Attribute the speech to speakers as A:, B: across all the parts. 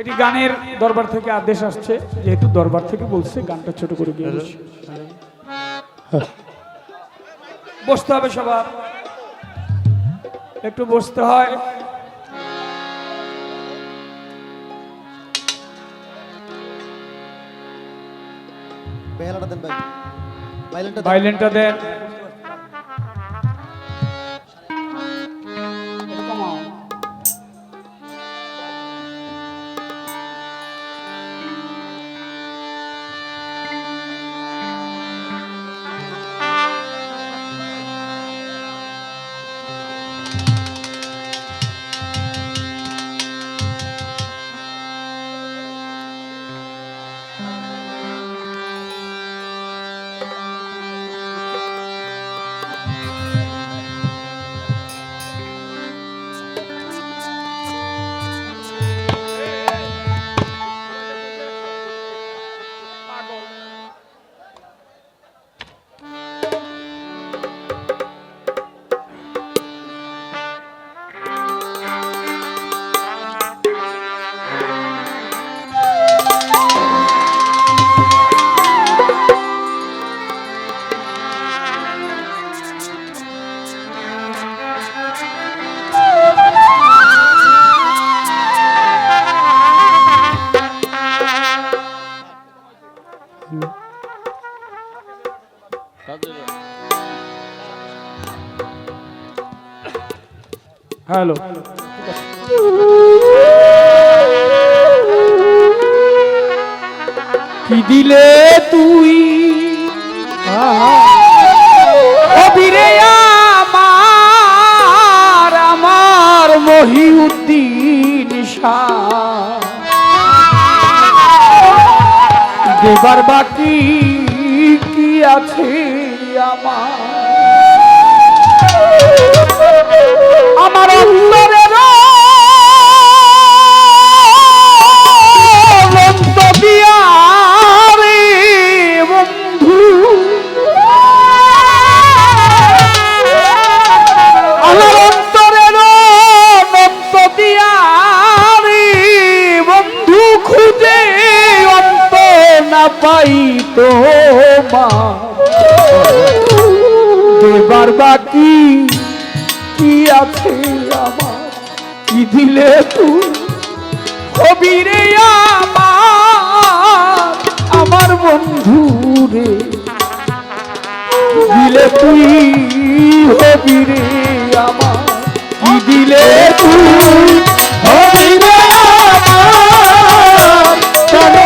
A: এটি গানের দরবার থেকে আদেশ আসছে যেহেতু দরবার থেকে বলছে গানটা ছোট করে গিয়ে বসতে হবে সবার। একটু বসতে হয়।
B: ভাইলেনটা দেন।
A: হ্যালো। কি দিলে তুই? কবিরে আমার আমার মহিউদ্দিন দেবার বাকি কি আছে আমার? অন্ত না পাই তো দেবার বাকি কি আছে আমার? কি দিলে তুই? আমার বন্ধু রে। দিলে তুই হবি রে আমার? কি দিলে তুই আমার? কেন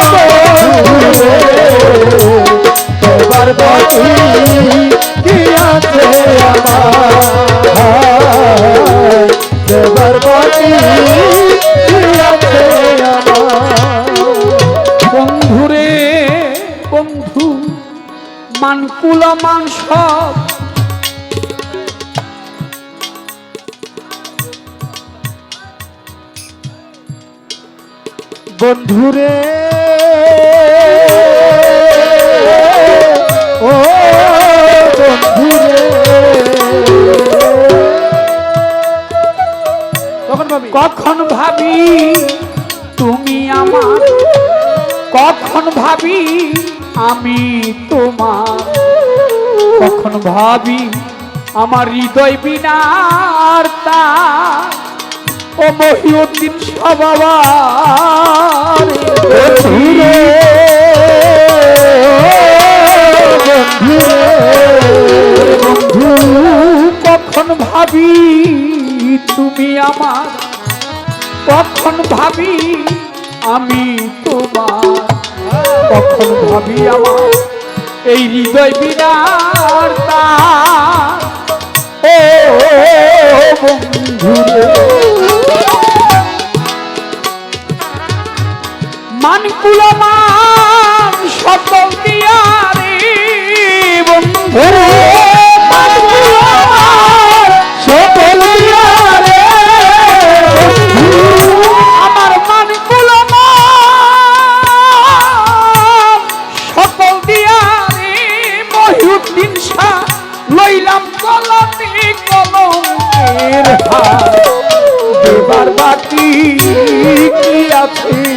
A: বন্ধু বন্ধুরে বন্ধু মানকুলা মান সব। বন্ধুরে
B: কখন ভাবি?
A: তুমি আমার। কখন ভাবি? আমি তোমার। কখন ভাবি? আমার হৃদয় বিনার তা ও মহিউদ্দিন সবাবার কখন ভাবি? তুমি আমার। কখন ভাবি আমি তোমার। তখন ভাবি আমার এই হৃদয় বিরাট ও বন্ধু রাত্রি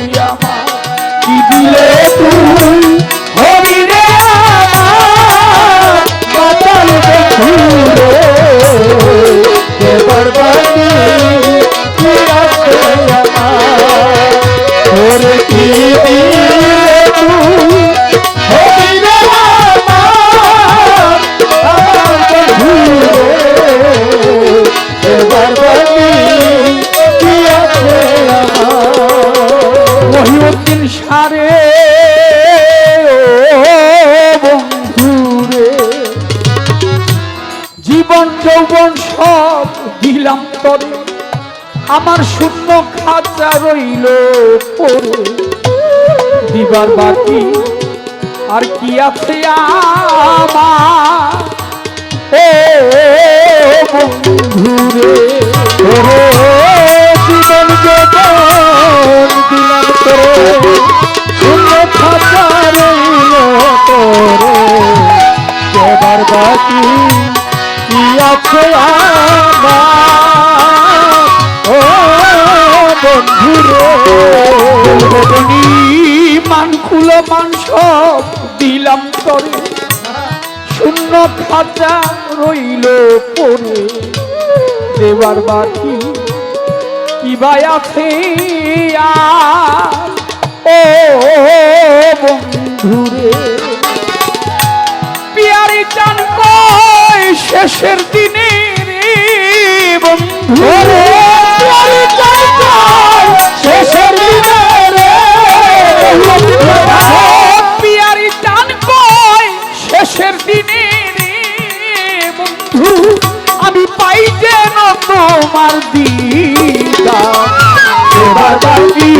A: তরে আমার শূন্য খাঁচা রইল পরে দিবার বাকি আর কি আছে আমার? মান খুলো মান সব দিলাম তরে শূন্য খাঁচা রইল পরে। দেবার বাকি কি বাই আছে ও বন্ধুরে, পিয়ারি চান কই শেষের দিনে রে বন্ধু তোমার দিদা এবার বাকি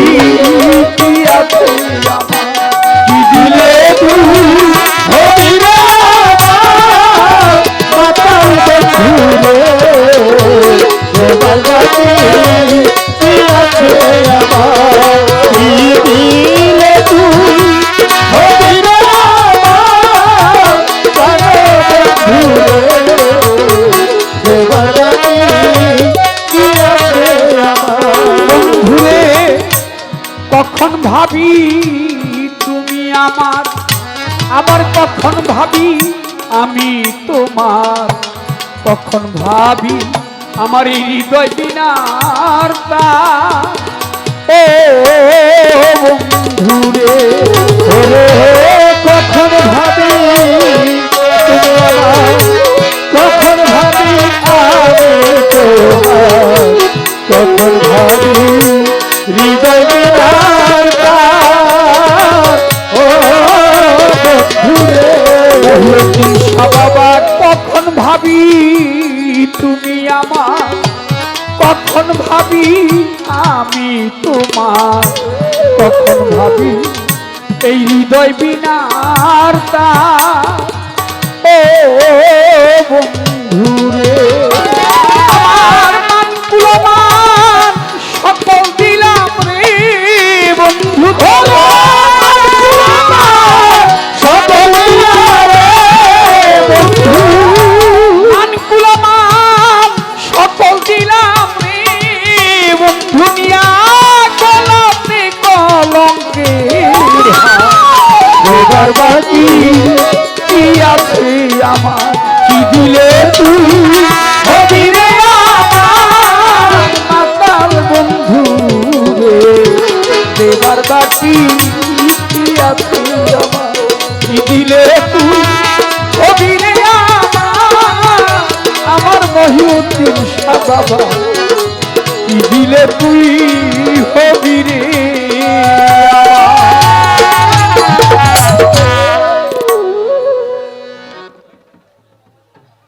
A: ভাবি আমি তোমার কখন ভাবি আমার হৃদয় দিনার তার। ও বন্ধুরে কখন ভাবি কখন ভাবি আমি তোমার কখন ভাবি এই হৃদয় বিনার। ও বন্ধুরে আমার এবার বাকি কি আছে আমার? কি দিলে তুই? হবি রে। মাতাল দিলে